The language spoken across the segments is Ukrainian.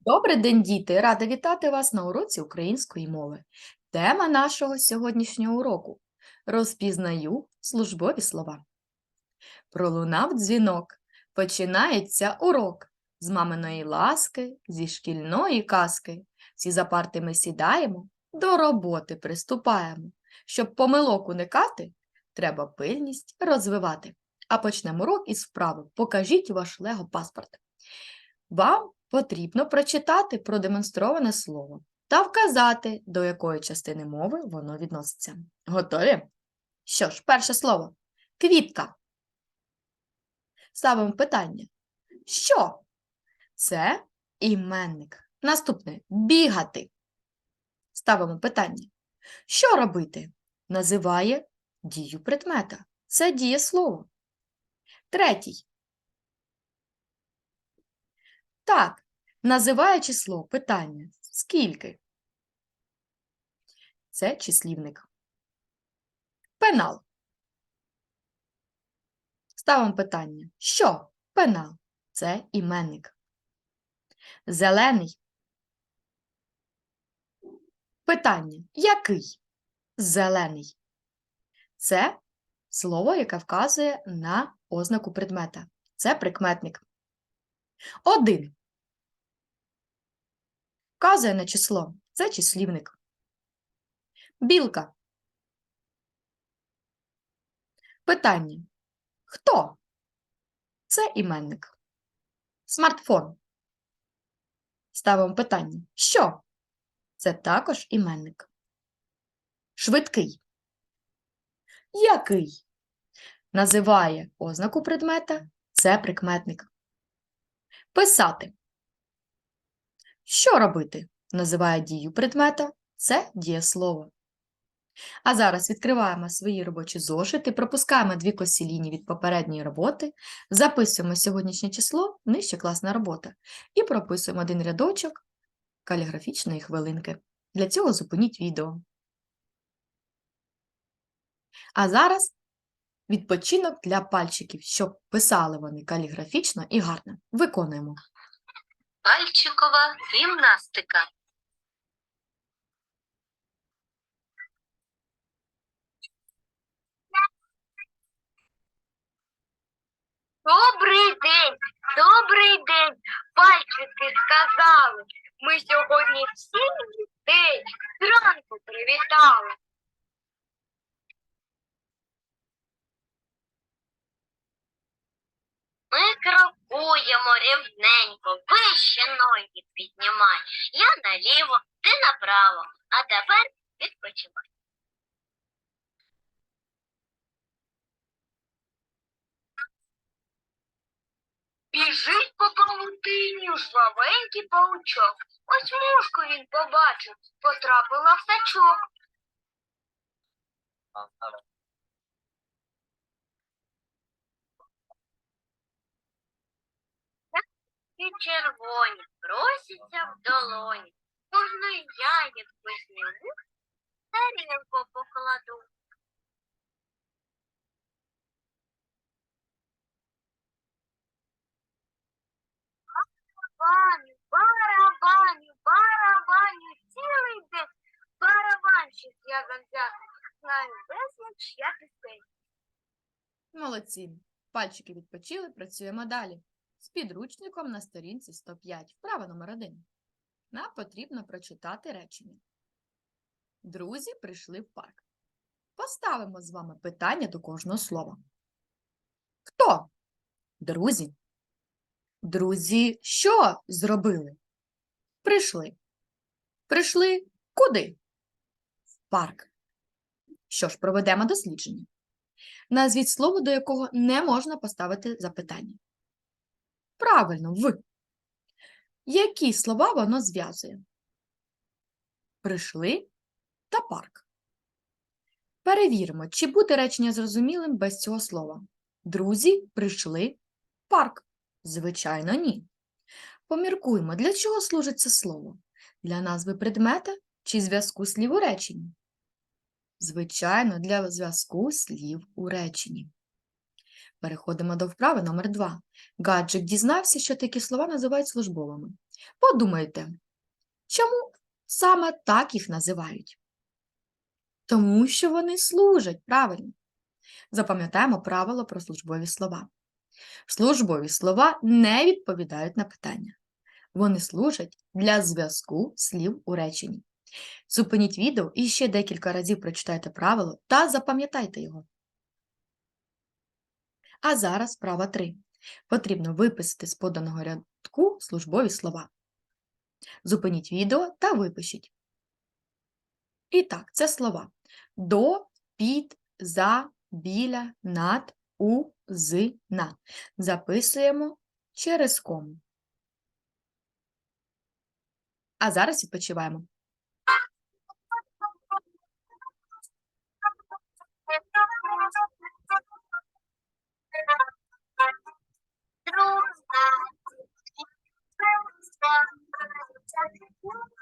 Добрий день, діти! Рада вітати вас на уроці української мови. Тема нашого сьогоднішнього уроку Розпізнаю службові слова. Пролунав дзвінок. Починається урок з маминої ласки, зі шкільної казки. Всі за парти ми сідаємо, до роботи приступаємо. Щоб помилок уникати, треба пильність розвивати. А почнемо урок із вправи «Покажіть ваш лего-паспорт». Вам потрібно прочитати продемонстроване слово та вказати, до якої частини мови воно відноситься. Готові? Що ж, перше слово квітка. Ставимо питання. Що? Це іменник. Наступне бігати. Ставимо питання. Що робити? Називає дію предмета. Це дієслово. Третій. Так, називає число питання. Скільки? Це числівник. Пенал. Ставимо питання. Що? Пенал. Це іменник. Зелений. Питання. Який? Зелений. Це слово, яке вказує на ознаку предмета. Це прикметник. Один. Вказує на число. Це числівник. Білка. Питання. Хто? Це іменник. Смартфон. Ставимо питання. Що? Це також іменник. Швидкий. Який? Називає ознаку предмета. Це прикметник. Писати. Що робити? Називає дію предмета. Це дієслово. А зараз відкриваємо свої робочі зошити, пропускаємо дві косі лінії від попередньої роботи, записуємо сьогоднішнє число, нижче класна робота, і прописуємо один рядочок каліграфічної хвилинки. Для цього зупиніть відео. А зараз відпочинок для пальчиків, щоб писали вони каліграфічно і гарно. Виконуємо. Пальчикова гімнастика. Добрий день, добрий день, пальчики сказали. Ми сьогодні всіх дітей зранку привітали. Ми крокуємо рівненько, вище ноги піднімай. Я наліво, ти направо, а тепер відпочивай. Біжить по павутині жвавенький паучок. Ось мушку він побачив, потрапила в сачок. Червоні просяться в долоні. Можна я їх висніву, тарілку покладу. Барабаню, барабаню, барабаню, цілий день барабанщик я завзятий. Знаю безліч я пісень. Молодці. Пальчики відпочили, працюємо далі. З підручником на сторінці 105. Вправа номер 1. Нам потрібно прочитати речення. Друзі прийшли в парк. Поставимо з вами питання до кожного слова. Хто? Друзі. Друзі, що зробили? Прийшли. Прийшли куди? В парк. Що ж, проведемо дослідження. Назвіть слово, до якого не можна поставити запитання. Правильно, в. Які слова воно зв'язує? Прийшли та парк. Перевіримо, чи буде речення зрозумілим без цього слова. Друзі прийшли парк. Звичайно, ні. Поміркуємо, для чого служить це слово? Для назви предмета чи зв'язку слів у реченні? Звичайно, для зв'язку слів у реченні. Переходимо до вправи номер 2. Гаджик дізнався, що такі слова називають службовими. Подумайте, чому саме так їх називають? Тому що вони служать, правильно. Запам'ятаємо правило про службові слова. Службові слова не відповідають на питання. Вони служать для зв'язку слів у реченні. Зупиніть відео і ще декілька разів прочитайте правило та запам'ятайте його. А зараз права 3. Потрібно виписати з поданого рядку службові слова. Зупиніть відео та випишіть. І так, це слова до, під, за, біля, над, у, з, на. Записуємо через кому. А зараз відпочиваємо. start to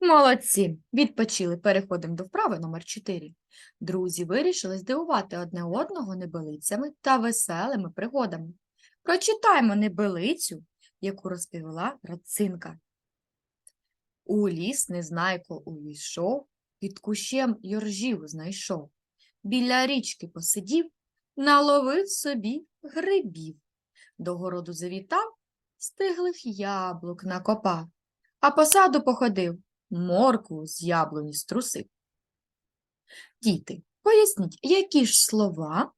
Молодці! Відпочили. Переходимо до вправи номер 4. Друзі вирішили здивувати одне одного небелицями та веселими пригодами. Прочитаємо небелицю, яку розповіла Рацинка. У ліс незнайко увійшов, під кущем йоржів знайшов. Біля річки посидів, наловив собі грибів. До городу завітав, стиглих яблук накопав, а по саду походив, моркву з яблуні струсив. Діти, поясніть, які ж слова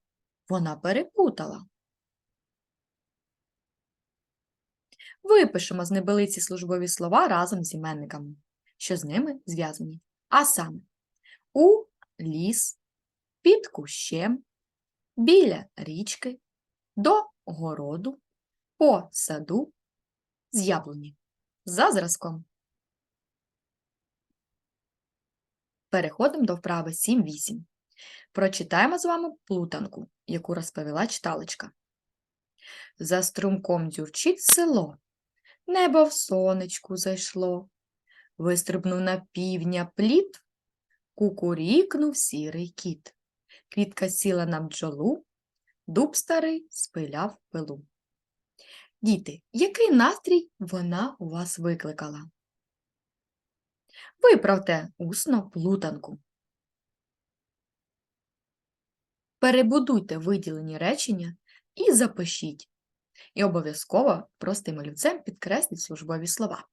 вона перепутала? Випишемо з небелиці службові слова разом з іменниками, що з ними зв'язані. А саме у ліс, під кущем, біля річки, до городу, по саду, з яблуні. За зразком. Переходимо до вправи 7-8. Прочитаємо з вами плутанку, яку розповіла читалочка. За струмком дзюрчить село, небо в сонечку зайшло. Вистрибнув на півдня плід, кукурікнув сірий кіт. Квітка сіла на бджолу, дуб старий спиляв пилу. Діти, який настрій вона у вас викликала? Виправте усно плутанку. Перебудуйте виділені речення і запишіть. І обов'язково простим олівцем підкресліть службові слова.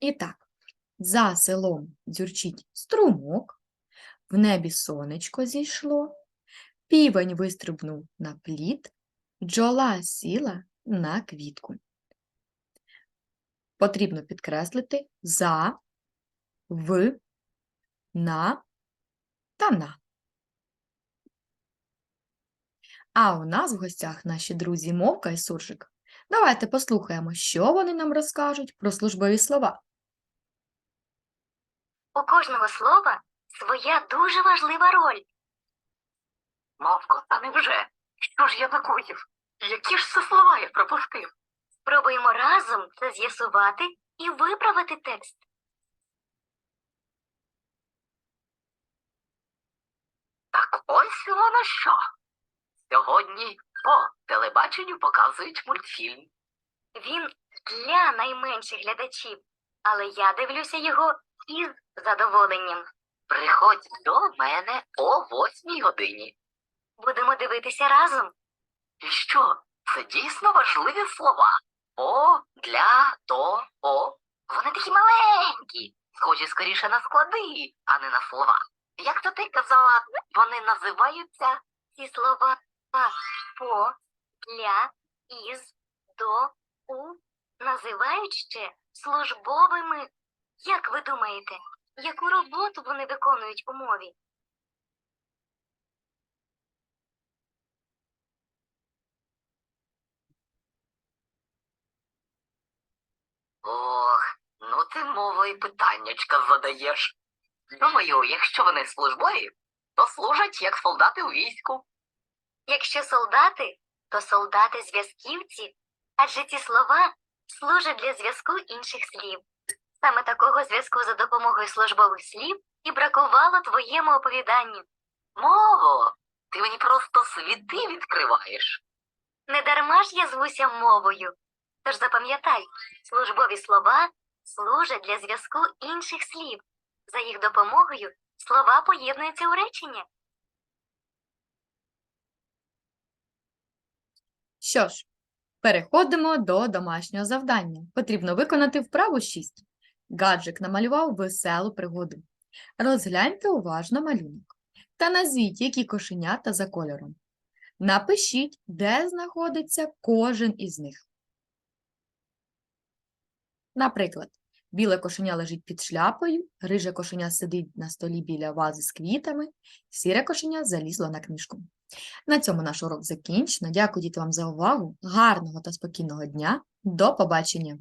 І так, за селом дзюрчить струмок, в небі сонечко зійшло, півень вистрибнув на плід, бджола сіла на квітку. Потрібно підкреслити за, в, на та на. А у нас в гостях наші друзі Мовка і Суржик. Давайте послухаємо, що вони нам розкажуть про службові слова. У кожного слова своя дуже важлива роль. Мавко, а невже? Що ж я накоїв? Які ж це слова я пропустив? Спробуємо разом це з'ясувати і виправити текст. Так ось воно що. Сьогодні по телебаченню показують мультфільм. Він для найменших глядачів, але я дивлюся його із задоволенням. Приходь до мене о восьмій годині. Будемо дивитися разом. І що? Це дійсно важливі слова. О, для, то, о. Вони такі маленькі, схожі скоріше на склади, а не на слова. Як то ти казала, вони називаються Ці слова по, для, із, до, у називають ще службовими. Як ви думаєте, яку роботу вони виконують у мові? Ох, ну ти мовою питаннячка задаєш. Думаю, якщо вони службові, то служать як солдати у війську. Якщо солдати, то солдати зв'язківці, адже ці слова служать для зв'язку інших слів. Саме такого зв'язку за допомогою службових слів і бракувало твоєму оповіданню. Мово, ти мені просто світи відкриваєш. Не дарма ж я звуся мовою. Тож запам'ятай, службові слова служать для зв'язку інших слів. За їх допомогою слова поєднуються у речення. Що ж, переходимо до домашнього завдання. Потрібно виконати вправу 6. Гаджик намалював веселу пригоду. Розгляньте уважно малюнок та назвіть, які кошенята за кольором. Напишіть, де знаходиться кожен із них. Наприклад, біле кошеня лежить під шляпою, риже кошеня сидить на столі біля вази з квітами, сіре кошеня залізло на книжку. На цьому наш урок закінчено. Дякую діти вам за увагу. Гарного та спокійного дня. До побачення!